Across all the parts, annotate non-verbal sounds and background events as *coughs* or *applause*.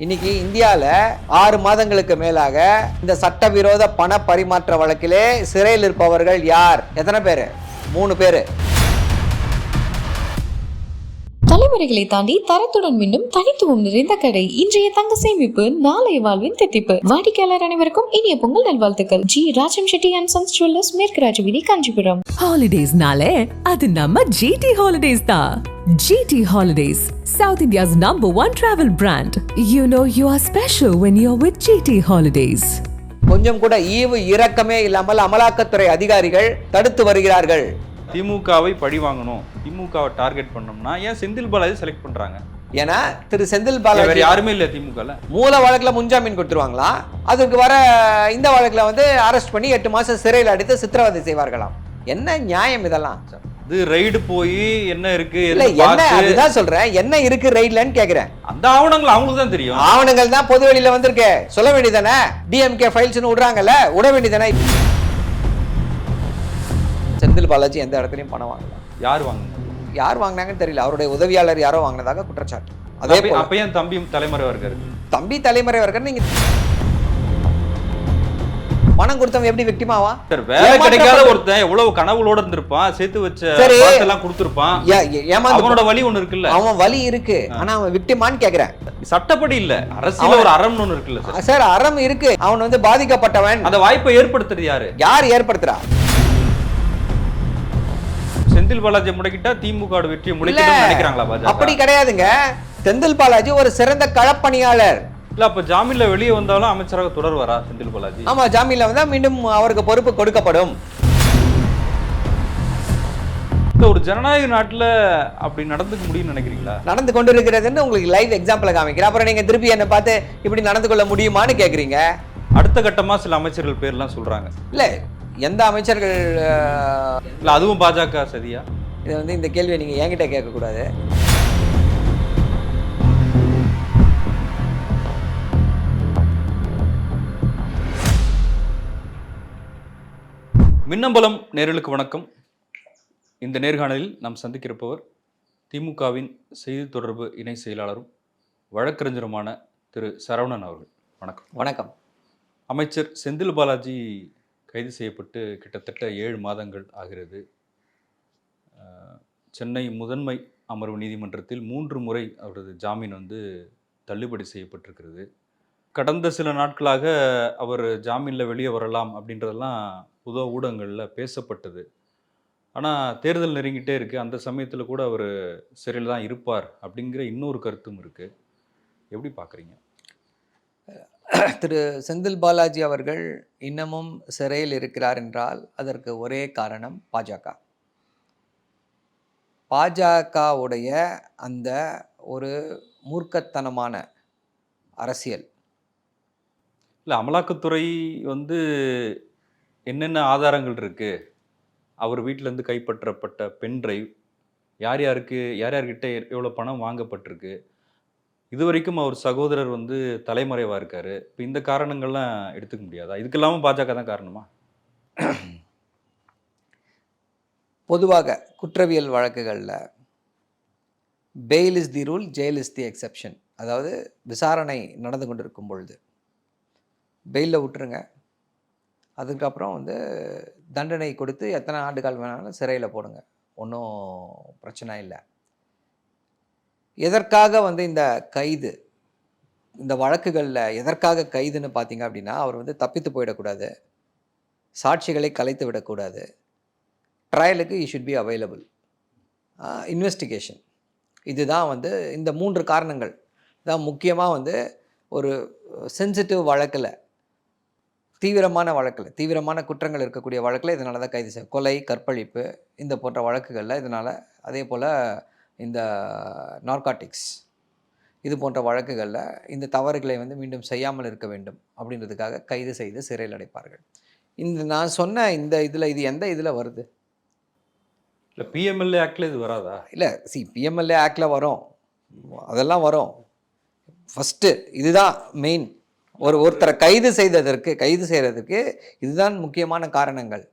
இன்னைக்கு இந்தியாவில் ஆறு மாதங்களுக்கு மேலாக இந்த சட்டவிரோத பண பரிமாற்ற வழக்கிலே சிறையில் இருப்பவர்கள் யார்? எத்தனை பேர்? மூணு பேர். தலைமுறைகளை தாண்டி தரத்துடன் மீண்டும் தனித்துவம் நிறைந்த கடை. இன்றைய தங்க சேமிப்பு நாளைய வாழ்வின் தித்திப்பு. வாடிக்கையாளர் அனைவருக்கும் இனிய பொங்கல் நல்வாழ்த்துக்கள். G Rajam Chetty and sons jewellers மேற்கு ராஜவீதி காஞ்சிபுரம். ஹாலிடேஸ்னாலே அது நம்ம ஜிடி ஹாலிடேஸ் தான். GT holidays south India's number one travel brand you know you are special when you are with GT holidays கொஞ்சம் கூட ஈவு இரக்கமே இல்லாமல் அமலாக்கத்துறை அதிகாரிகள் தடுத்து வருகிறார்கள். திமுகவை பழி வாங்கணும் திமுகவை டார்கெட் பண்ணோம்னா ஏன் செந்தில் பாலாஜி செலக்ட் பண்றாங்க? ஏன்னா திரு செந்தில் பாலாஜி யாருமே இல்ல திமுகல. மூல வழக்குல முன்ஜாமீன் கொடுத்துருவாங்களாம் அதுக்கு வர இந்த வழக்குல வந்து அரெஸ்ட் பண்ணி எட்டு மாசம் சிறையில் அடித்து சித்திரவதை செய்வார்களாம். என்ன நியாயம் இதெல்லாம்? இது ரைடு போய் என்ன இருக்கு? இல்ல என்ன? அதுதான் சொல்றேன். என்ன இருக்கு ரைட்லன்னு கேக்குறேன். அந்த ஆவணங்கள் அவங்களுக்கு தான் தெரியும். ஆவணங்கள் தான் பொது வெளியில வந்திருக்கு. சொல்ல வேண்டியதானே டிஎம்கே ஃபைல்ஸ்னு விடுறாங்கல்ல விட வேண்டியதானே செந்தில் பாலாஜி எந்த இடத்துலயும் பணம் வாங்கல. யார் வாங்கணும் யார் வாங்கினாங்கன்னு தெரியல. அவருடைய உதவியாளர் யாரோ வாங்கினதாக குற்றச்சாட்டு. அதே அப்ப- போல அப்ப ஏன் தம்பி தலைமறைவா இருக்காரு தம்பி தலைமுறை வரைக்கும் நீங்க பணம் கொடுத்தவன் எப்படி விக்டிமாவா சார் வேலை கிடைக்காத ஒருத்தன் எவ்வளவு கனவுகளோட இருந்திருப்பான் சேர்த்து வச்ச எல்லாம் கொடுத்திருப்பான். ஏமாந்து அவனோட வழி ஒண்ணு இருக்குல்ல. அவன் வலி இருக்கு. ஆனா அவன் விக்டிமான்னு கேக்குறேன். சட்டப்படி இல்ல. அரசியல ஒரு அறம்னு ஒண்ணு இருக்குல்ல சார் அறம் இருக்கு. அவன் வந்து பாதிக்கப்பட்டவன். அந்த வாய்ப்பை ஏற்படுத்துறது யாரு? யார் ஏற்படுத்துறா? செந்தில் பாலாஜி முடக்கிட்டா திமுக வெற்றியை இல்ல, முளைக்கணும்னு நினைக்கிறாங்களா அப்படி கிடையாதுங்க. செந்தில் பாலாஜி ஒரு சிறந்த களப்பணியாளர். இல்ல அப்ப ஜாமீன்ல வெளியே வந்தாலும் அமைச்சராக தொடர்வாரா செந்தில் பாலாஜி? ஆமா ஜாமீன்ல வந்தா மீண்டும் அவருக்கு பொறுப்பு கொடுக்கப்படும். ஒரு ஜனநாயக நாட்டுல அப்படி நடந்துக்க முடியும்னு நினைக்கிறீங்களா? நடந்து கொண்டு இருக்கிறதுன்னு உங்களுக்கு லைவ் எக்ஸாம்பிள் காமிக்கிறேன். அப்புறம் நீங்க திருப்பி என்ன பார்த்து இப்படி நடந்து கொள்ள முடியுமான்னு கேக்குறீங்க. அடுத்த கட்டமா சில அமைச்சர்கள் பேர்லாம் சொல்றாங்க. இல்ல எந்த அமைச்சர்கள் இல்ல அதுவும் பாஜக சதியா இதை வந்து இந்த கேள்வியை நீங்க என்கிட்ட கேட்கக்கூடாது. மின்னம்பலம் நேர்களுக்கு வணக்கம். இந்த நேர்காணலில் நாம் சந்திக்கிறப்பவர் திமுகவின் செய்தி தொடர்பு இணை செயலாளரும் வழக்கறிஞருமான திரு சரவணன் அவர்கள். வணக்கம். வணக்கம். அமைச்சர் செந்தில் பாலாஜி கைது செய்யப்பட்டு கிட்டத்தட்ட ஏழு மாதங்கள் ஆகிறது. சென்னை முதன்மை அமர்வு நீதிமன்றத்தில் மூன்று முறை அவரது ஜாமீன் வந்து தள்ளுபடி செய்யப்பட்டிருக்கிறது. கடந்த சில நாட்களாக அவர் ஜாமீனில் வெளியே வரலாம் அப்படின்றதெல்லாம் புது ஊடகங்களில் பேசப்பட்டது. ஆனால் தேர்தல் நெருங்கிட்டே இருக்குது அந்த சமயத்தில் கூட அவர் சிறையில் தான் இருப்பார் அப்படிங்கிற இன்னொரு கருத்தும் இருக்குது எப்படி பார்க்குறீங்க *coughs* திரு செந்தில் பாலாஜி அவர்கள் இன்னமும் சிறையில் இருக்கிறார் என்றால் அதற்கு ஒரே காரணம் பாஜக. பாஜகவுடைய அந்த ஒரு மூர்க்கத்தனமான அரசியல். இல்லை அமலாக்கத்துறை வந்து என்னென்ன ஆதாரங்கள் இருக்குது அவர் வீட்டிலேருந்து கைப்பற்றப்பட்ட பென் டிரைவ் யார் யாருக்கு யார் யார்கிட்ட எவ்வளோ பணம் வாங்கப்பட்டிருக்கு? இது வரைக்கும் அவர் சகோதரர் வந்து தலைமறைவாக இருக்கார். இப்போ இந்த காரணங்கள்லாம் எடுத்துக்க முடியாதா? இதுக்கு இல்லாமல் பாஜக தான் காரணமா? பொதுவாக குற்றவியல் வழக்குகளில் bail is the rule jail is the exception அதாவது விசாரணை நடந்து கொண்டிருக்கும் பொழுது. பெயிலில் விட்டுருங்க. அதுக்கப்புறம் வந்து தண்டனை கொடுத்து எத்தனை ஆண்டுகள் வேணாலும் சிறையில் போடுங்க. ஒன்றும் பிரச்சனை இல்லை. எதற்காக வந்து இந்த கைது இந்த வழக்குகளில் எதற்காக கைதுன்னு பார்த்தீங்க அப்படின்னா அவர் வந்து தப்பித்து போயிடக்கூடாது. சாட்சிகளை கலைத்து விடக்கூடாது. ட்ரையலுக்கு he should be available investigation இதுதான் வந்து இந்த மூன்று காரணங்கள். தான் முக்கியமாக வந்து ஒரு சென்சிட்டிவ் வழக்கில் தீவிரமான வழக்கில் தீவிரமான குற்றங்கள் இருக்கக்கூடிய வழக்கில் இதனால தான் கைது செய்யும் கொலை கற்பழிப்பு இந்த போன்ற வழக்குகளில் இதனால் அதே போல் இந்த நார்காட்டிக்ஸ் இது போன்ற வழக்குகளில் இந்த தவறுகளை வந்து மீண்டும் செய்யாமல் இருக்க வேண்டும் அப்படின்றதுக்காக கைது செய்து சிறையில் அடைப்பார்கள். இந்த நான் சொன்ன இந்த இதில் இது எந்த இதில் வருது? இல்லை பிஎம்எல்ஏ ஆக்டில் இது வராதா? இல்லை சி பிஎம்எல்ஏ ஆக்டில் வரும். அதெல்லாம் வரும். ஃபஸ்ட்டு இதுதான் மெயின் ஒரு ஒருத்தரை கைது செய்ததற்கு கைது செய்கிறதுக்கு இதுதான் முக்கியமான காரணங்கள்.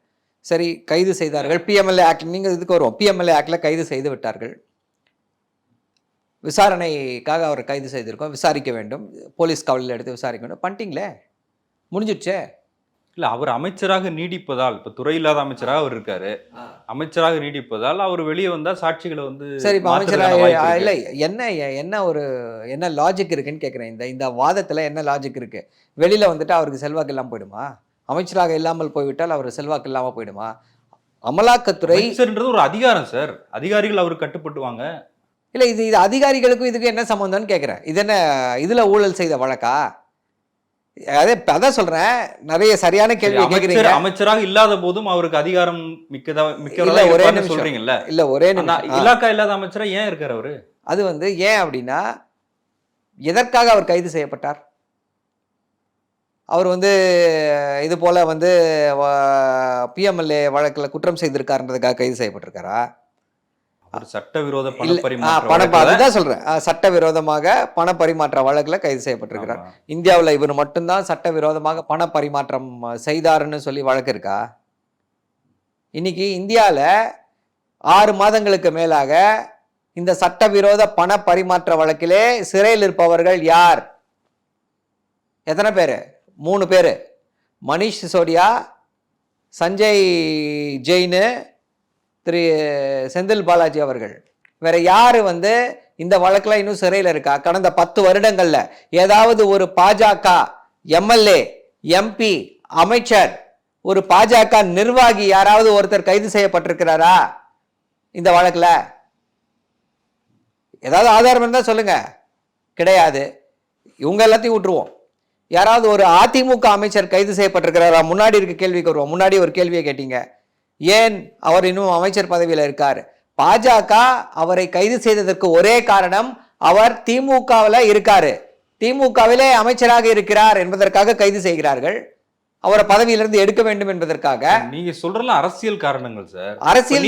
சரி கைது செய்தார்கள். பிஎம்எல்ஏ ஆக்ட் நீங்கள் இதுக்கு வருவோம். பிஎம்எல்ஏ ஆக்டில் கைது செய்து விட்டார்கள். விசாரணைக்காக அவரை கைது செய்திருக்கோம். விசாரிக்க வேண்டும். போலீஸ் காவலில் எடுத்து விசாரிக்க வேண்டும். பண்ணிட்டீங்களே? முடிஞ்சிடுச்சே? இல்ல அவர் அமைச்சராக நீடிப்பதால் இப்ப துறை இல்லாத அமைச்சராக அவர் இருக்காரு. அமைச்சராக நீடிப்பதால் அவர் வெளியே வந்தா சாட்சிகளை வந்து சரி இப்போ அமைச்சராக. இல்லை என்ன என்ன ஒரு என்ன லாஜிக் இருக்குன்னு கேட்குறேன் இந்த இந்த வாதத்தில் என்ன லாஜிக் இருக்கு? வெளியில் வந்துட்டு அவருக்கு செல்வாக்கு இல்லாமல் போயிடுமா? அமைச்சராக இல்லாமல் போய்விட்டால் அவர் செல்வாக்கு இல்லாமல் போயிடுமா? அமலாக்கத்துறை ஒரு அதிகாரம் சார். அதிகாரிகள் அவருக்கு கட்டுப்பட்டுவாங்க. இல்லை இது இது அதிகாரிகளுக்கும் இதுக்கு என்ன சம்மந்தம்னு கேட்குறேன் இது என்ன இதில் ஊழல் செய்த வழக்கா? அதே அதான் சொல்கிறேன் நிறைய சரியான கேள்வி கேட்குறீங்க அமைச்சர் அமைச்சராக இல்லாத போதும் அவருக்கு அதிகாரம் மிக்கதா மிக்கவரா ஒரே. சொல்றீங்கல்ல. இல்லை ஒரே. இலாக்கா இல்லாத அமைச்சரா ஏன் இருக்காரு அவரு? அது வந்து ஏன் அப்படின்னா எதற்காக அவர் கைது செய்யப்பட்டார்? அவர் வந்து இது போல வந்து பிஎம்எல்ஏ வழக்கில் குற்றம் செய்திருக்காருன்றதுக்காக கைது செய்யப்பட்டிருக்காரா? ஒரு சட்டவிரோத பணப்பரிமாற்ற அதுதான் சொல்றேன். சட்டவிரோதமாக பண பரிமாற்ற வழக்கில் கைது செய்யப்பட்டிருக்கிறார். இந்தியாவில் இவர் மட்டும்தான் சட்டவிரோதமாக பண பரிமாற்றம் செய்தாருன்னு சொல்லி வழக்கு இருக்கா? இன்னைக்கு இந்தியாவில் ஆறு மாதங்களுக்கு மேலாக இந்த சட்டவிரோத பண பரிமாற்ற வழக்கிலே சிறையில் இருப்பவர்கள் யார்? எத்தனை பேர்? மூணு பேர். மணிஷ் சிசோடியா சஞ்சய் ஜெயின் திரு செந்தில் பாலாஜி அவர்கள். வேற யார் வந்து இந்த வழக்கில் இன்னும் சிறையில் இருக்கா? கடந்த பத்து வருடங்களில் ஏதாவது ஒரு பாஜக எம்எல்ஏ எம்பி அமைச்சர் ஒரு பாஜக நிர்வாகி யாராவது ஒருத்தர் கைது செய்யப்பட்டிருக்கிறாரா? இந்த வழக்கில்? ஏதாவது ஆதாரம் இருந்தால் சொல்லுங்க. கிடையாது. இவங்க எல்லாத்தையும் விட்டுருவோம். யாராவது ஒரு அதிமுக அமைச்சர் கைது செய்யப்பட்டிருக்கிறாரா? முன்னாடி இருக்க கேள்விக்கு வருவோம். முன்னாடி ஒரு கேள்வியை கேட்டீங்க. ஏன் அவர் இன்னும் அமைச்சர் பதவியில் இருக்கார்? பாஜக அவரை கைது செய்ததற்கு ஒரே காரணம் அவர் திமுகவில் இருக்காரு. திமுகவிலே அமைச்சராக இருக்கிறார் என்பதற்காக கைது செய்கிறார்கள். அவரை பதவியிலிருந்து எடுக்க வேண்டும் என்பதற்காக. நீங்க சொல்றலாம் அரசியல் காரணங்கள் சார். அரசியல்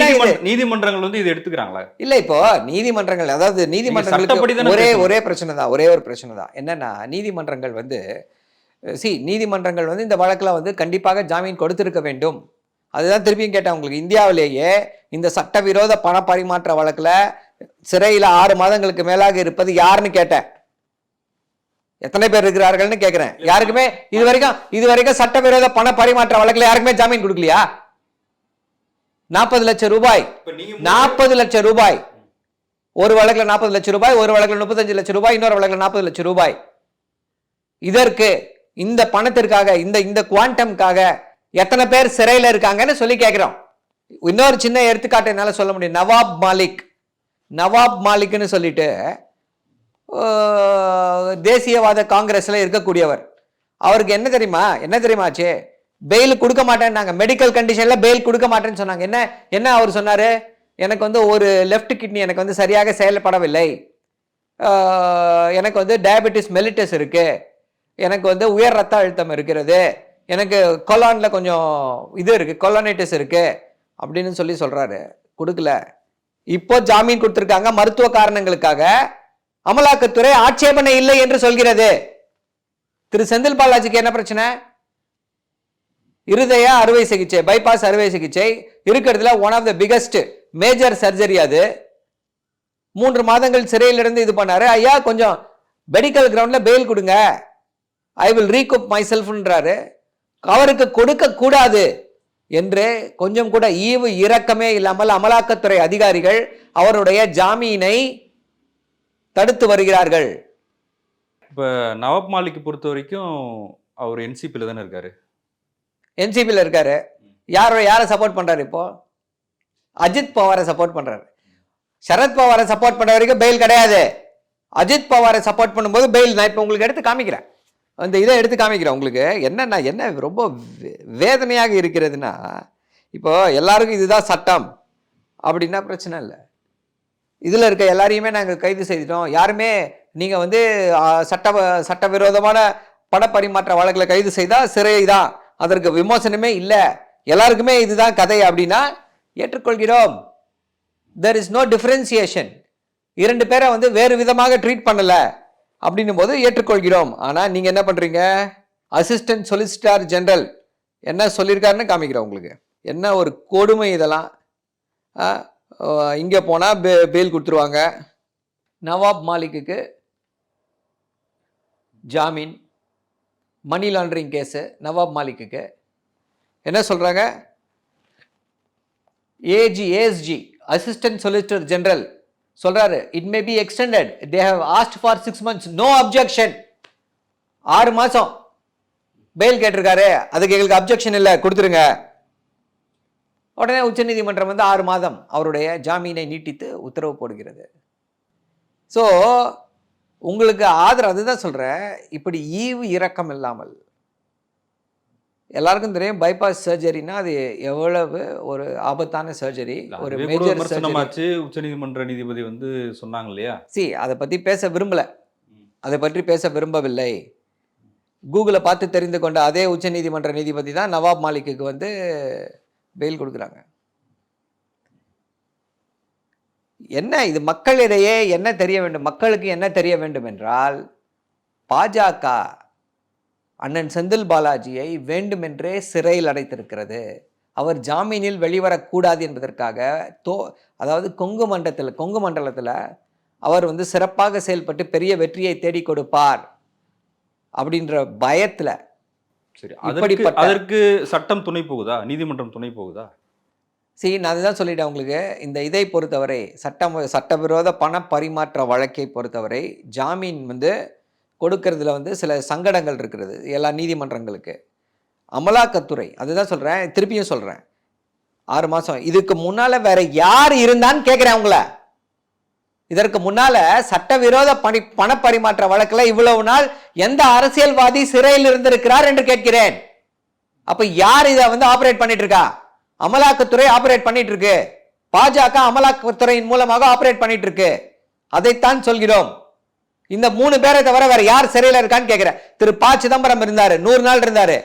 நீதிமன்றங்கள் வந்து இது எடுத்துக்கிறாங்களா? இல்ல இப்போ நீதிமன்றங்கள் அதாவது நீதிமன்றங்களுக்கு ஒரே. ஒரே பிரச்சனை தான் ஒரே ஒரு பிரச்சனை தான். என்னன்னா நீதிமன்றங்கள் வந்து சி நீதிமன்றங்கள் வந்து இந்த வழக்கில் வந்து கண்டிப்பாக ஜாமீன் கொடுத்திருக்க வேண்டும். அதுதான் திருப்பியும் கேட்டேன் உங்களுக்கு. இந்தியாவிலேயே இந்த சட்டவிரோத பண பரிமாற்ற வழக்கில் சிறையில் ஆறு மாதங்களுக்கு மேலாக இருப்பது யாருன்னு கேட்டேன். எத்தனை பேர் இருக்கிறார்கள்னு கேட்குறேன் யாருக்குமே இது வரைக்கும் இது வரைக்கும் சட்டவிரோத பண பரிமாற்ற வழக்கில் யாருக்குமே ஜாமீன் கொடுக்கலையா? நாற்பது லட்சம் ரூபாய். நாற்பது லட்சம் ரூபாய். ஒரு வழக்குல நாற்பது லட்சம் ரூபாய் ஒரு வழக்குல முப்பத்தஞ்சு லட்சம் ரூபாய் இன்னொரு வழக்குல நாற்பது லட்சம் ரூபாய். இதற்கு இந்த பணத்திற்காக இந்த இந்த குவாண்டம்காக எத்தனை பேர் சிறையில் இருக்காங்கன்னு சொல்லி கேட்குறோம் இன்னொரு சின்ன எடுத்துக்காட்டு என்னால் சொல்ல முடியும். நவாப் மாலிக். நவாப் மாலிக்னு சொல்லிட்டு தேசியவாத காங்கிரஸில் இருக்கக்கூடியவர். அவருக்கு என்ன தெரியுமா? என்ன தெரியுமாச்சு பெயில் கொடுக்க மாட்டேன்னாங்க. மெடிக்கல் கண்டிஷனில் பெயில் கொடுக்க மாட்டேன்னு சொன்னாங்க. என்ன என்ன அவர் சொன்னார்? எனக்கு வந்து ஒரு லெஃப்ட் கிட்னி எனக்கு வந்து சரியாக செயல்படவில்லை. எனக்கு வந்து டயபெட்டிஸ் மெலிட்டஸ் இருக்குது எனக்கு வந்து உயர் ரத்த அழுத்தம் இருக்கிறது. எனக்கு கொலானில் கொஞ்சம் இது இருக்குது கொலானைட்டிஸ் இருக்குது அப்படின்னு சொல்லி சொல்கிறாரு கொடுக்கல. இப்போ ஜாமீன் கொடுத்துருக்காங்க மருத்துவ காரணங்களுக்காக. அமலாக்கத்துறை ஆட்சேபனை இல்லை என்று சொல்கிறது. திரு செந்தில் பாலாஜிக்கு என்ன பிரச்சனை? இருதய அறுவை சிகிச்சை பைபாஸ் அறுவை சிகிச்சை. இருக்கிறதுல one of the biggest major surgery அது. மூன்று மாதங்கள் சிறையில் இருந்து இது பண்ணாரு. ஐயா கொஞ்சம் மெடிக்கல் கிரவுண்டில் பெயில் கொடுங்க. ஐ வில் ரீகூப் மை செல்ஃப்ன்றாரு அவருக்கு கொடுக்க கூடாது என்று கொஞ்சம் கூட ஈவு இரக்கமே இல்லாமல் அமலாக்கத்துறை அதிகாரிகள் அவருடைய ஜாமீனை தடுத்து வருகிறார்கள். இப்ப நவாப் மாலிக் பொறுத்த வரைக்கும் அவர் என்சிபில தானே இருக்காரு? என்சிபியில் இருக்காரு. யாரோ யாரை சப்போர்ட் பண்றாரு இப்போ? அஜித் பவாரை சப்போர்ட் பண்றாரு. சரத் பவாரை சப்போர்ட் பண்ண வரைக்கும் பெயில் கிடையாது. அஜித் பவாரை சப்போர்ட் பண்ணும்போது பெயில் நான் இப்போ உங்களுக்கு எடுத்து காமிக்கிறேன். அந்த இதை எடுத்து காமிக்கிறேன் உங்களுக்கு. என்னென்னா என்ன ரொம்ப வே- வேதனையாக இருக்கிறதுனா இப்போ எல்லாருக்கும் இதுதான் சட்டம் அப்படின்னா பிரச்சனை இல்லை. இதில் இருக்க எல்லாரையுமே நாங்கள் கைது செய்துட்டோம். யாருமே நீங்கள் வந்து சட்ட சட்டவிரோதமான பணப்பரிமாற்ற வழக்கில் கைது செய்தால் சிறை தான். அதற்கு விமோசனமே இல்லை. எல்லாருக்குமே இதுதான் கதை அப்படின்னா ஏற்றுக்கொள்கிறோம். தெர் இஸ் நோ டிஃப்ரென்சியேஷன் இரண்டு பேரை வந்து வேறு விதமாக ட்ரீட் பண்ணலை. அப்படின்னும் போது ஏற்றுக்கொள்கிறோம். ஆனால் நீங்கள் என்ன பண்ணுறீங்க அசிஸ்டன்ட் சொலிசிட்டார் ஜெனரல் என்ன சொல்லியிருக்காருன்னு காமிக்கிறோம் உங்களுக்கு. என்ன ஒரு கொடுமை இதெல்லாம்? இங்கே போனால் பே பெயில் கொடுத்துருவாங்க. நவாப் மாலிக்குக்கு ஜாமீன். மணி லாண்டரிங் கேஸு நவாப் மாலிக்குக்கு. என்ன சொல்கிறாங்க AG ASG assistant solicitor general சொல்கிறாரு it may be extended they have asked for six months no objection ஆறு மாதம் பெயில் கேட்டிருக்காரு. அதுக்கு எங்களுக்கு அப்ஜெக்ஷன் இல்லை. கொடுத்துருங்க. உடனே உச்சநீதிமன்றம் வந்து ஆறு மாதம் அவருடைய ஜாமீனை நீட்டித்து உத்தரவு போடுகிறது. ஸோ உங்களுக்கு ஆதரவு அதுதான் சொல்கிறேன் இப்படி ஈவு இரக்கம் இல்லாமல் எல்லாருக்கும் தெரியும் பைபாஸ் சர்ஜரினா அது எவ்வளவு ஒரு ஆபத்தான சர்ஜரி ஒரு மேஜர் சர்ஜரி உச்சநீதிமன்ற நீதிபதி வந்து சொன்னாங்க இல்லையா சி அதை பற்றி பேச விரும்பல. அதை பற்றி பேச விரும்பவில்லை. கூகுளை பார்த்து தெரிந்து கொண்ட அதே உச்சநீதிமன்ற நீதிபதி தான் நவாப் மாலிக்குக்கு வந்து பெயில் கொடுக்குறாங்க. என்ன இது மக்களிடையே என்ன தெரிய வேண்டும்? மக்களுக்கு என்ன தெரிய வேண்டும் என்றால் பாஜக அண்ணன் செந்தில் பாலாஜியை வேண்டுமென்றே சிறையில் அடைத்திருக்கிறது. அவர் ஜாமீனில் வெளிவரக்கூடாது என்பதற்காக தோ அதாவது கொங்கு மண்டலத்தில் கொங்கு மண்டலத்தில் அவர் வந்து சிறப்பாக செயல்பட்டு பெரிய வெற்றியை தேடி கொடுப்பார் அப்படின்ற பயத்தில் சரி அதற்கு அதற்கு சட்டம் துணை போகுதா? நீதிமன்றம் துணை போகுதா? சரி நான் அதுதான் சொல்லிட்டேன் உங்களுக்கு. இந்த இதை பொறுத்தவரை சட்டம் சட்டவிரோத பண பரிமாற்ற வழக்கை பொறுத்தவரை ஜாமீன் வந்து கொடுக்கறதுல வந்து சில சங்கடங்கள் இருக்கிறது. எல்லா நீதிமன்றங்களுக்கு. அமலாக்கத்துறை அதுதான் சொல்கிறேன் திருப்பியும் சொல்கிறேன் ஆறு மாதம் இதுக்கு முன்னால் வேற யார் இருந்தான்னு கேட்குறேன் அவங்கள இதற்கு முன்னால் சட்டவிரோத பணி பண பரிமாற்ற வழக்கில் இவ்வளவு நாள் எந்த அரசியல்வாதி சிறையில் இருந்திருக்கிறார் என்று கேட்கிறேன். அப்போ யார் இதை வந்து ஆப்ரேட் பண்ணிட்டு இருக்கா அமலாக்கத்துறை ஆப்ரேட் பண்ணிட்டு இருக்கு பாஜக அமலாக்கத்துறையின் மூலமாக ஆப்ரேட் பண்ணிட்டு இருக்கு அதைத்தான் சொல்கிறோம். இந்த மூணு பேரை தவிர வேற யார் சிறையில் இருக்கான்னு கேட்கிறேன் திரு ப சிதம்பரம் இருந்தாரு நூறு நாள் இருந்தாரு.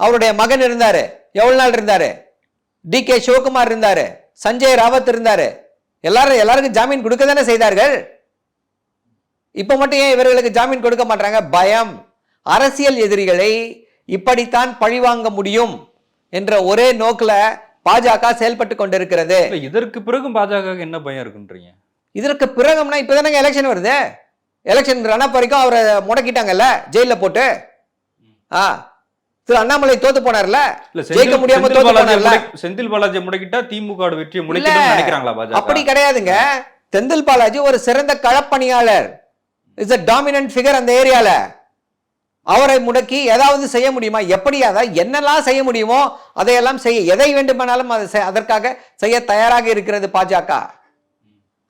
அவருடைய மகன் இருந்தாரு எவ்வளவு நாள் இருந்தாரு? டி கே சிவகுமார் இருந்தாரு சஞ்சய் ராவத் இருந்தாரு. எல்லாரும் எல்லாருக்கும் ஜாமீன் கொடுக்க தானே செய்தார்கள்? இப்ப மட்டும் ஏன் இவர்களுக்கு ஜாமீன் கொடுக்க மாட்டாங்க பயம். அரசியல் எதிரிகளை இப்படித்தான் பழிவாங்க முடியும் என்ற ஒரே நோக்கில் பாஜக செயல்பட்டு கொண்டிருக்கிறது. இதற்கு பிறகும் பாஜக என்ன பயம் இருக்குன்றீங்க? இதற்கு பிறகும்னா இப்பதானங்க எலெக்ஷன் வருது? எலெக்ஷன் ரன் வரைக்கும் அவரை முடக்கிட்டாங்கல்ல ஜெயில போட்டு? ஆ. திரு அண்ணாமலை தோத்து போனார்ல? ஜெயிக்க முடியாம தோத்து போனார்ல? செந்தில் பாலாஜி முடக்கிட்டா திமுக வெற்றியை முடக்கணும்னு நினைக்கிறாங்களா அப்படி கிடையாதுங்க. செந்தில் பாலாஜி ஒரு சிறந்த களப்பணியாளர். இஸ் a டாமினன்ட் ஃபிகர் அந்த ஏரியால. அவரை முடக்கி ஏதாவது செய்ய முடியுமா? எப்படி அதாவது என்னெல்லாம் செய்ய முடியுமோ அதையெல்லாம் செய்ய எதை வேண்டுமானாலும் அதை அதற்காக செய்ய தயாராக இருக்கிறது பாஜக.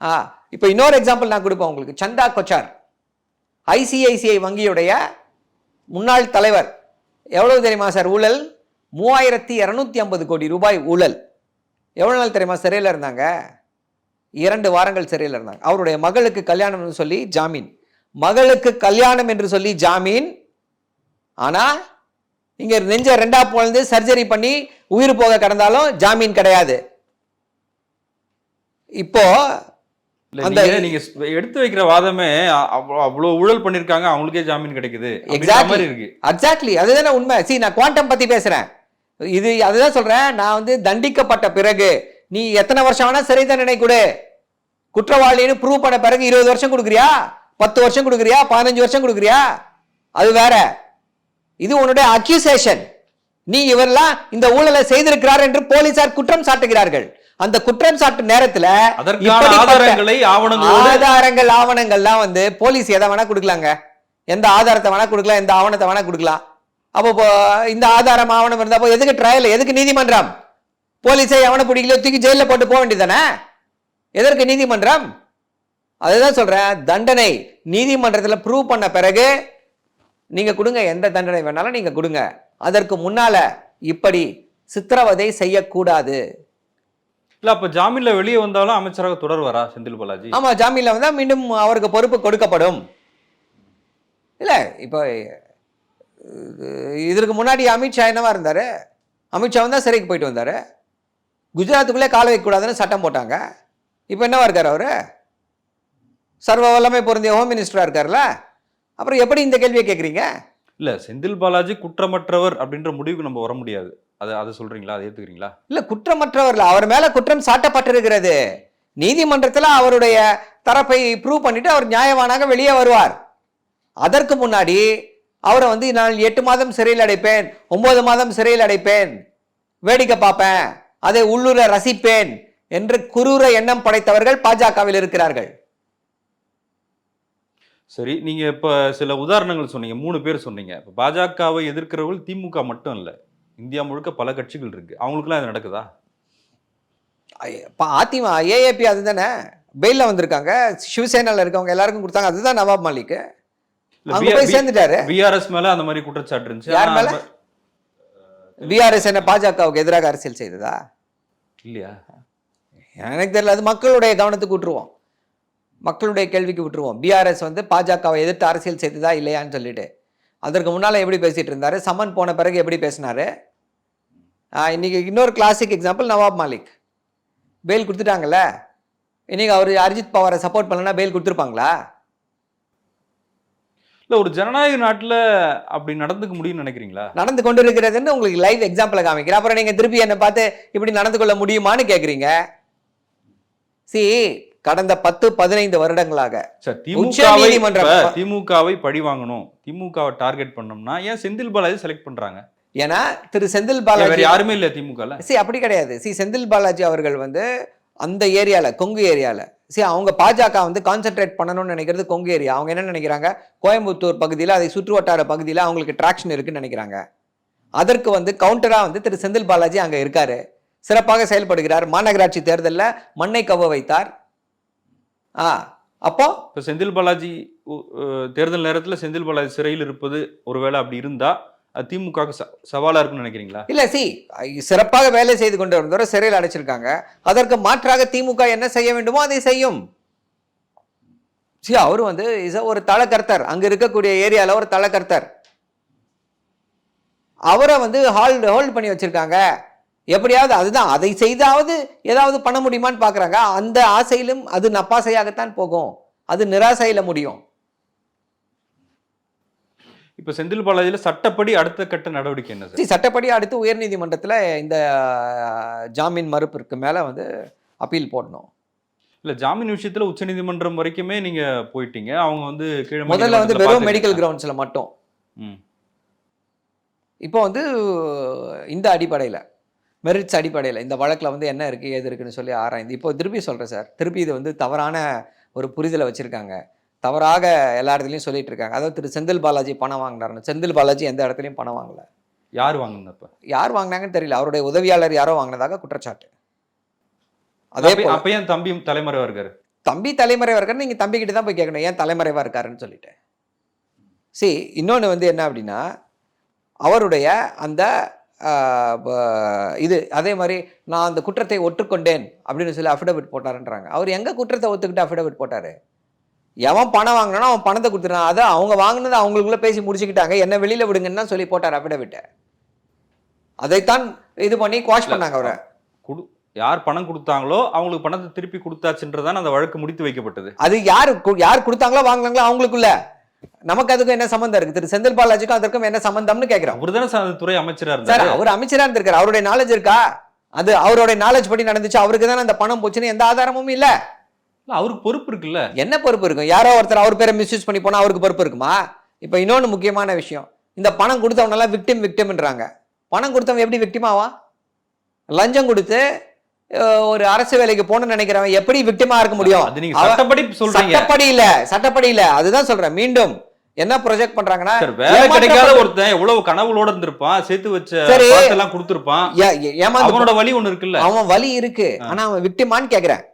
ஆ. இப்போ இன்னொரு எக்ஸாம்பிள் நான் கொடுப்பேன் உங்களுக்கு. சந்தா கொச்சார். ஐசிஐசிஐ வங்கியுடைய முன்னாள் தலைவர் எவ்வளவு தெரியுமா சார் ஊழல்? மூவாயிரத்தி இரநூத்தி ஐம்பது கோடி ரூபாய் ஊழல். எவ்வளோ நாள் தெரியுமா சிறையில் இருந்தாங்க? இரண்டு வாரங்கள் சிறையில் இருந்தாங்க. அவருடைய மகளுக்கு கல்யாணம்னு சொல்லி ஜாமீன். மகளுக்கு கல்யாணம் என்று சொல்லி ஜாமீன். ஆனால் இங்கே நெஞ்ச ரெண்டா போலந்து சர்ஜரி பண்ணி உயிர் போக கடந்தாலும் ஜாமீன் கிடையாது. இப்போ அந்த- நீங்க எடுத்து வைக்கிற வாதமே அவ்வளவு ஊழல் பண்ணிருக்காங்க அவங்களுக்கே ஜாமீன் கிடைக்குது. மாதிரி இருக்கு. எக்ஸாக்ட்லி அதுதானே உண்மை. சி நான் குவாண்டம் பத்தி பேசுறேன். இது அதுதான் சொல்றேன். நான் வந்து தண்டிக்கப்பட்ட பிறகு நீ எத்தனை வருஷம் வேணா சிறை தண்டனை கொடு. குற்றவாளின்னு ப்ரூவ் பண்ண பிறகு இருபது வருஷம் கொடுக்குறியா? பத்து வருஷம் கொடுக்குறியா? பதினஞ்சு வருஷம் கொடுக்குறியா? அது வேற. இது உன்னுடைய அக்யூசேஷன் நீ இவரெல்லாம் இந்த ஊழலை செய்திருக்கிறார் என்று போலீசார் குற்றம் சாட்டுகிறார்கள். அந்த குற்றம் சாட்டு நேரத்துல ஆதாரங்களை ஆவணங்களோடு ஆதாரங்கள் ஆவணங்கள்லாம் வந்து போலீஸ் எதை வேணா கொடுக்கலாங்க. எந்த ஆதாரத்தை வேணா கொடுக்கலாம் எந்த ஆவணத்தை வேணா கொடுக்கலாம். அப்போ இந்த ஆதாரம் ஆவணம் இருந்தா அப்போ எதுக்கு ட்ரையல் எதுக்கு நீதிமன்றம்? போலீஸை எவனை பிடிக்கலையோ தூக்கி ஜெயில போட்டு போக வேண்டியதானே எதற்கு நீதிமன்றம்? அதுதான் சொல்றேன் தண்டனை நீதிமன்றத்துல ப்ரூவ் பண்ண பிறகு நீங்க கொடுங்க எந்த தண்டனை வேணாலும் நீங்க கொடுங்க. அதற்கு முன்னால இப்படி சித்திரவதை செய்யக்கூடாது. இல்ல அப்ப ஜாமீன்ல வெளியே வந்தாலும் அமைச்சராக தொடர்வாரா செந்தில் பாலாஜி? ஆமா ஜாமீன்ல வந்தா மீண்டும் அவருக்கு பொறுப்பு கொடுக்கப்படும். இல்ல இப்போ இதற்கு முன்னாடி அமித்ஷா என்னவா இருந்தாரு? அமித்ஷா தான் சிறைக்கு போயிட்டு வந்தாரு. குஜராத்துக்குள்ளே கால வைக்கக்கூடாதுன்னு சட்டம் போட்டாங்க. இப்போ என்னவா இருக்காரு அவரு? சர்வ வல்லமை பொருந்திய ஹோம் மினிஸ்டரா இருக்காருல்ல? அப்புறம் எப்படி இந்த கேள்வியை கேட்குறீங்க இல்லை செந்தில் பாலாஜி குற்றமற்றவர் அப்படின்ற முடிவுக்கு நம்ம வர முடியாது. அதை அதை சொல்றீங்களா? அதை ஏத்துக்கிறீங்களா? இல்ல குற்றமற்றவர் அவர் மேல குற்றம் சாட்டப்பட்டிருக்கிறது. நீதிமன்றத்தில் அவருடைய தரப்பை ப்ரூவ் பண்ணிட்டு அவர் நியாயவானாக வெளியே வருவார். அதற்கு முன்னாடி அவரை வந்து நான் எட்டு மாதம் சிறையில் அடைப்பேன் ஒன்பது மாதம் சிறையில் அடைப்பேன் வேடிக்கை பார்ப்பேன் அதை உள்ளூர ரசிப்பேன் என்று குரூர எண்ணம் படைத்தவர்கள் பாஜகவில் இருக்கிறார்கள். சரி நீங்க இப்ப சில உதாரணங்கள் சொன்னீங்க மூணு பேர் சொன்னீங்க. இப்ப பாஜகவை எதிர்க்கிறவர்கள் திமுக மட்டும் இல்ல இந்தியா முழுக்க பல கட்சிகள் இருக்கு. அவங்களுக்குலாம் இது நடக்குதா? இப்போ அதிமுக ஏஏபி அதுதானே பெயிலில் வந்திருக்காங்க சிவசேனால இருக்கவங்க எல்லாருக்கும் கொடுத்தாங்க அதுதான் நவாப் மாலிக் அங்க போய் சேர்ந்துட்டாரு. பிஆர்எஸ் மேல அந்த மாதிரி குற்றச்சாட்டு இருந்துச்சு. யார் மேல? பிஆர்எஸ் என்ன பாஜகவுக்கு எதிராக அரசியல் செய்ததா? இல்லையா? எனக்கு தெரியல அது மக்களுடைய கவனத்துக்கு விட்டுருவோம் மக்களுடைய கேள்விக்கு விட்டுருவோம். பிஆர்எஸ் வந்து பாஜகவை எதிர்த்து அரசியல் செய்ததா இல்லையான்னு சொல்லிட்டு. அதற்கு முன்னால் எப்படி பேசிட்டு இருந்தாரு? சம்மன் போன பிறகு எப்படி பேசினாரு? ஆஹ் இன்னைக்கு இன்னொரு classic example Nawab Malik. Bail கொடுத்துட்டாங்கல்ல? இன்னைக்கு அவர் அரிஜித் பவாரை சப்போர்ட் பண்ணலன்னா பெயில் கொடுத்துருப்பாங்களா? இல்ல ஒரு ஜனநாயக நாட்டுல அப்படி நடந்துக்க முடியும்னு நினைக்கிறீங்களா? நடந்து கொண்டு இருக்கிறதுன்னு உங்களுக்கு லைவ் எக்ஸாம்பிளை காமிக்கிறேன். அப்புறம் நீங்க திருப்பி என்னை பார்த்து இப்படி நடந்து கொள்ள முடியுமான்னு கேட்குறீங்க சி கடந்த பத்து பதினைந்து வருடங்களாக சார் திமுகவை பழி வாங்கணும். திமுகவை டார்கெட் பண்ணோம்னா ஏன் செந்தில் பாலாஜி செலக்ட் பண்றாங்க? ஏன்னா திரு செந்தில் பாலாஜி யாருமே இல்ல திமுகல? சி அப்படி கிடையாது. சி செந்தில் பாலாஜி அவர்கள் வந்து அந்த ஏரியால கொங்கு ஏரியால சி அவங்க பாஜக வந்து கான்சென்ட்ரேட் பண்ணணும்னு நினைக்கிறது கொங்கு ஏரியா. அவங்க என்ன நினைக்கிறாங்க? கோயம்புத்தூர் பகுதியில் அதை சுற்று வட்டார பகுதியில் அவங்களுக்கு ட்ராக்ஷன் இருக்குன்னு நினைக்கிறாங்க. அதற்கு வந்து கவுண்டரா வந்து திரு செந்தில் பாலாஜி அங்க இருக்காரு. சிறப்பாக செயல்படுகிறார். மாநகராட்சி தேர்தலில் மண்ணை கவ்வ வைத்தார். ஆ அப்போ? இப்ப செந்தில் பாலாஜி தேர்தல் நேரத்துல செந்தில் பாலாஜி சிறையில் இருப்பது ஒருவேளை அப்படி இருந்தா அது திமுகவுக்கு ச- சவாலா இருக்குன்னு நினைக்கிறீங்களா? இல்ல சி சிறப்பாக வேலை செய்து கொண்டு வந்தவர் சிறையில் அடைச்சிருக்காங்க. அதற்கு மாற்றாக திமுக என்ன செய்ய வேண்டுமோ அதை செய்யும். சி அவர் வந்து இஸ் ஒரு தளக்கர்த்தர் அங்க இருக்கக்கூடிய ஏரியால ஒரு தளக்கர்த்தர் அவரை வந்து ஹால்ட் ஹோல்ட் பண்ணி வச்சிருக்காங்க. எப்படியாவது அதுதான். அதை செய்தாவது ஏதாவது பண்ண முடியுமான்னு பார்க்கறாங்க. அந்த ஆசையிலும் அது நப்பாசையாகத்தான் போகும். அது நிராசையில முடியும். இப்ப செந்தில் பாலாஜியில சட்டப்படி அடுத்த கட்ட நடவடிக்கை என்ன சட்டப்படி அடுத்து உயர்நீதிமன்றத்தில் இந்த ஜாமீன் மறுப்பிற்கு மேலே வந்து அப்பீல் போடணும். இல்ல ஜாமீன் விஷயத்துல உச்சநீதிமன்றம் வரைக்குமே நீங்க போயிட்டீங்க. அவங்க வந்து கீழ முதல்ல வந்து வெறும் மெடிக்கல். கிரவுண்ட்ஸில் மட்டும். இப்போ வந்து இந்த அடிப்படையில். மெரிட்ஸ் அடிப்படையில் இந்த வழக்கில் வந்து என்ன இருக்குது ஏது இருக்குன்னு சொல்லி ஆராய்ந்து இப்போ திருப்பி சொல்கிறேன் சார். திருப்பி இது வந்து தவறான ஒரு புரிதலை வச்சுருக்காங்க. தவறாக எல்லா இடத்துலையும் சொல்லிட்டு இருக்காங்க. அதாவது திரு செந்தில் பாலாஜி பணம் வாங்கினாருன்னு. செந்தில் பாலாஜி எந்த இடத்துலையும் பணம் வாங்கல. யார் வாங்குனப்ப யார் வாங்கினாங்கன்னு தெரியல. அவருடைய உதவியாளர் யாரோ வாங்கினதாக குற்றச்சாட்டு. அதே அப்ப ஏன் தம்பி தலைமறைவா இருக்காரு? தம்பி தலைமறைவா இருக்காரு நீங்க தம்பி கிட்ட தான் போய் கேட்கணும். ஏன் தலைமறைவா இருக்காருன்னு சொல்லிட்டு. சரி இன்னொன்று வந்து என்ன அப்படின்னா அவருடைய அந்த இது அதே மாதிரி நான் அந்த குற்றத்தை ஒற்றுக்கொண்டேன் அப்படின்னு சொல்லி அஃபிடவிட் போட்டாருன்றாங்க. அவர் எங்க குற்றத்தை ஒத்துக்கிட்டு அஃபிடவிட் போட்டாரு? எவன் பணம் வாங்கினானோ அவன் பணத்தை கொடுத்துட்டான். அதை அவங்க வாங்கினதை அவங்களுக்குள்ள பேசி முடிச்சுக்கிட்டாங்க. என்ன வெளியில விடுங்கன்னு சொல்லி போட்டார் அஃபிடவிட்டை அதைத்தான் இது பண்ணி குவாஷ் பண்ணாங்க அவரை. குடு யார் பணம் கொடுத்தாங்களோ அவங்களுக்கு பணத்தை திருப்பி கொடுத்தாச்சுன்றதான் அந்த வழக்கு முடித்து வைக்கப்பட்டது. அது யார் யார் கொடுத்தாங்களோ வாங்கினாங்களோ அவங்களுக்குள்ள. நமக்கு அதுக்கும் என்ன சம்பந்தம் இருக்கு? திரு செந்தில் பாலாஜிக்கும் அதற்கும் என்ன சம்பந்தம்னு கேட்கிறோம் அவர் தானே துறை அமைச்சரா சார் இருந்தாரு அவர் அமைச்சரா இருந்திருக்காரு. அவருடைய நாலேஜ் இருக்கா? அது அவருடைய நாலேஜ் படி நடந்துச்சு. அவருக்கு தானே அந்த பணம் போச்சுன்னு எந்த ஆதாரமும் இல்ல. அவருக்கு பொறுப்பு இருக்குல்ல. என்ன பொறுப்பு இருக்கும்? யாரோ ஒருத்தர் அவர் பேரை மிஸ்யூஸ் பண்ணி போனா அவருக்கு பொறுப்பு இருக்குமா? இப்போ இன்னொன்னு முக்கியமான விஷயம். இந்த பணம் கொடுத்தவனெல்லாம் விக்டிம் விக்டிம்ன்றாங்க பணம் கொடுத்தவன் எப்படி ஆவான்? லஞ்சம் கொடுத்து ஒரு அரசு வேலைக்கு போகணும்னு நினைக்கிறவன் எப்படி விக்டிமா இருக்க முடியும்? சட்டப்படி சட்டப்படி இல்ல சட்டப்படி இல்ல. அதுதான் சொல்றேன். மீண்டும் என்ன ப்ரொஜெக்ட் பண்றாங்கன்னா வேலை கிடைக்காத ஒருத்தன் எவ்வளவு கனவுளோட இருந்திருப்பான் சேர்த்து வச்ச. பணத்தெல்லாம் கொடுத்திருப்பான். ஏமாந்து அவனோட வழி ஒண்ணு இருக்குல்ல. அவன் வலி இருக்கு. ஆனா அவன் விக்டிமான்னு கேக்குறேன்.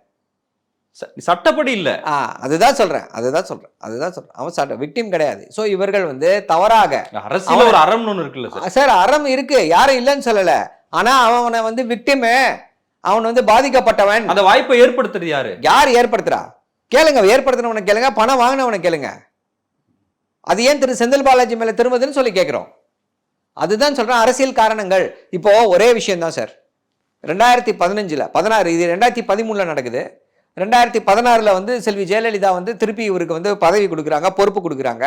சட்டப்படி இல்ல. அதுதான் சொல்றேன். அதுதான் சொல்றேன். அதுதான் சொல்றேன். அவன் சட்ட விக்டிம் கிடையாது. சோ இவர்கள் வந்து தவறாக அரசியல ஒரு அறம்னு ஒண்ணு இருக்குல்ல சார். அறம் இருக்கு. யாரும் இல்லைன்னு சொல்லல. ஆனா அவனை வந்து விக்டிமு அவன் வந்து பாதிக்கப்பட்டவன். அந்த வாய்ப்பை ஏற்படுத்துறது யாரு? யார் ஏற்படுத்துறா? கேளுங்க ஏற்படுத்தினவனை கேளுங்க பணம் வாங்கினவனை கேளுங்க. அது ஏன் திரு செந்தில் பாலாஜி மேல திரும்புதுன்னு சொல்லி கேட்கிறோம் அதுதான் சொல்றேன் அரசியல் காரணங்கள். இப்போ ஒரே விஷயம் தான் சார். ரெண்டாயிரத்தி பதினஞ்சுல பதினாறு இது ரெண்டாயிரத்தி பதிமூணுல நடக்குது. ரெண்டாயிரத்தி பதினாறுல வந்து செல்வி ஜெயலலிதா வந்து திருப்பி இவருக்கு வந்து பதவி கொடுக்குறாங்க பொறுப்பு கொடுக்குறாங்க.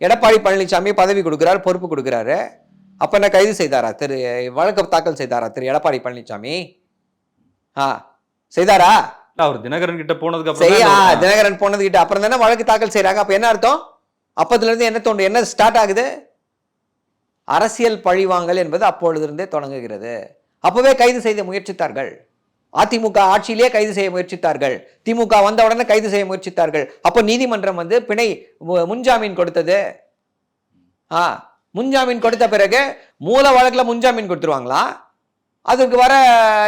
எடப்பாடி பழனிசாமி பதவி கொடுக்குறாரு பொறுப்பு கொடுக்குறாரு. அப்ப என்ன கைது செய்தாரா திரு வழக்கு தாக்கல் செய்தாரா திரு எடப்பாடி பழனிசாமி? செய்தாரா? அவர் தினகரன் கிட்ட போனதுக்கு அப்புறம் தினகரன் போனதுக்கிட்ட அப்புறம் தானே வழக்கு தாக்கல் செய்றாங்க. அப்ப என்ன அர்த்தம்? அப்பத்துல இருந்து என்ன தோன்று என்ன ஸ்டார்ட் ஆகுது? அரசியல் பழிவாங்கல் என்பது அப்பொழுதிருந்தே தொடங்குகிறது. அப்பவே கைது செய்த முயற்சித்தார்கள். அதிமுக ஆட்சியிலே கைது செய்ய முயற்சித்தார்கள். திமுக வந்த உடனே கைது செய்ய முயற்சித்தார்கள். அப்போ நீதிமன்றம் வந்து பிணை முன்ஜாமீன் கொடுத்தது. ஆ முன்ஜாமீன் கொடுத்த பிறகு மூல வழக்குல முன்ஜாமீன் கொடுத்துருவாங்களா? அதுக்கு வர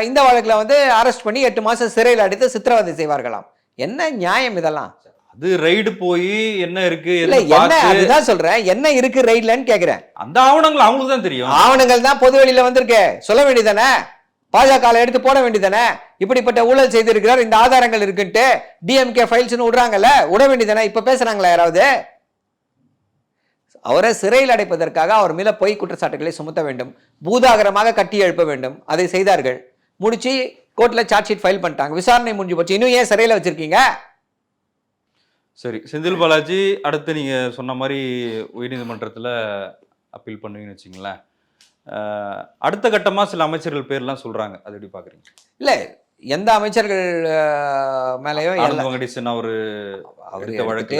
இந்த வழக்குல வந்து அரெஸ்ட் பண்ணி எட்டு மாசம் சிறையில் அடைத்து சித்திரவதை செய்வார்களாம். என்ன நியாயம் இதெல்லாம்? அது ரைடு போய் என்ன இருக்கு இல்ல என்ன? அதுதான் சொல்றேன். என்ன இருக்கு ரைட்லன்னு கேக்குறேன். அந்த ஆவணங்கள் அவங்களுக்கு தான் தெரியும். ஆவணங்கள் தான் பொது வெளியில வந்திருக்கு. சொல்ல வேண்டியதானே பாஜக எடுத்து போட வேண்டியதானே இப்படிப்பட்ட ஊழல் செய்திருக்கிறார் இந்த ஆதாரங்கள் இருக்குன்ட்டு டிஎம்கே ஃபைல்ஸ்னு விடுறாங்கல்ல? விட வேண்டியதானே இப்ப பேசுறாங்களா யாராவது? அவரை சிறையில் அடைப்பதற்காக அவர் மேல பொய் குற்றச்சாட்டுகளை சுமத்த வேண்டும். பூதாகரமாக கட்டி எழுப்ப வேண்டும். அதை செய்தார்கள். முடிச்சு கோர்ட்ல சார்ஜ் ஷீட் ஃபைல் பண்ணிட்டாங்க. விசாரணை முடிஞ்சு போச்சு. இன்னும் ஏன் சிறையில் வச்சிருக்கீங்க? சரி. செந்தில் பாலாஜி அடுத்து நீங்க சொன்ன மாதிரி உயர்நீதிமன்றத்துல அப்பீல் பண்ணுவீங்கன்னு வச்சுங்களேன் அடுத்த கட்டமா சில அமைச்சர்கள் பேர்லாம் சொல்றாங்க. அது எப்படி பாக்குறீங்க? இல்ல எந்த அமைச்சர்கள் எல்லா- ஆனந்த் வெங்கடேசன்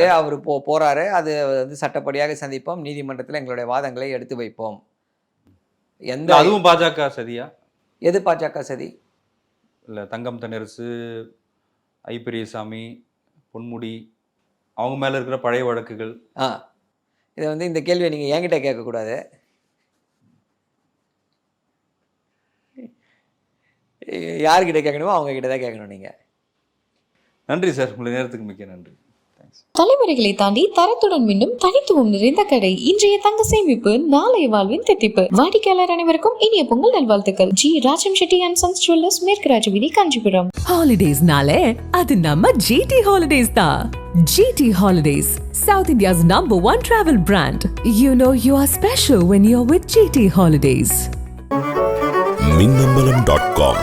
அவரு போ போறாரு. அது வந்து சட்டப்படியாக சந்திப்போம். நீதிமன்றத்தில் எங்களுடைய வாதங்களை எடுத்து வைப்போம். எந்த அதுவும் பாஜக சதியா? எது பாஜக சதி? இல்ல தங்கம் தென்னரசு ஐ பெரியசாமி பொன்முடி அவங்க மேல இருக்கிற பழைய வழக்குகள். ஆ. இதை வந்து இந்த கேள்வியை நீங்க என்கிட்ட கேட்கக்கூடாது. யார்கிட்ட கேட்கணுமோ அவங்க கிட்ட தான் கேட்கணும் நீங்க. நன்றி சார். உங்களுடைய நேரத்துக்கு மிக்க நன்றி. தலைமுறைகளை தாண்டி தரத்துடன் மீண்டும் தனித்துவம் நிறைந்த கடை. இன்றைய தங்க சேமிப்பு நாளைய வாழ்வின் தித்திப்பு. வாடிக்கையாளர் அனைவருக்கும் இனிய பொங்கல் நல்வாழ்த்துக்கள். G Rajam Chetty and sons jewellers மேற்கு ராஜவீதி காஞ்சிபுரம். ஹாலிடேஸ்னாலே அது நம்ம ஜிடி ஹாலிடேஸ் தான். GT holidays south India's number one travel brand you know you are special when you are with GT holidays Minnambalam dot com